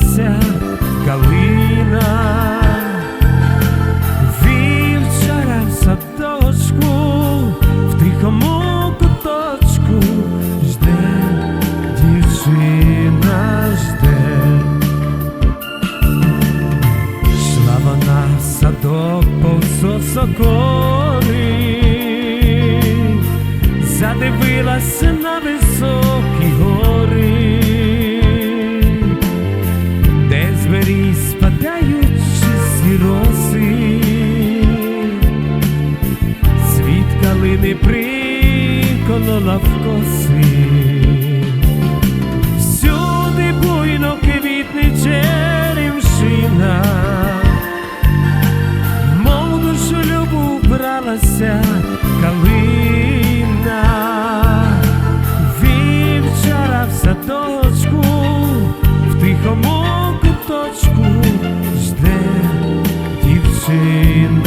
згинилася калина, Вів в садочку, в тихому куточку жде дівчина жде, Шла вона в садок повз соколи, задивилася. колола в всюди буйно квітне черемшина, мов душу любу бралася калина, Вів в садочку, в тихому куточку жде дівчина.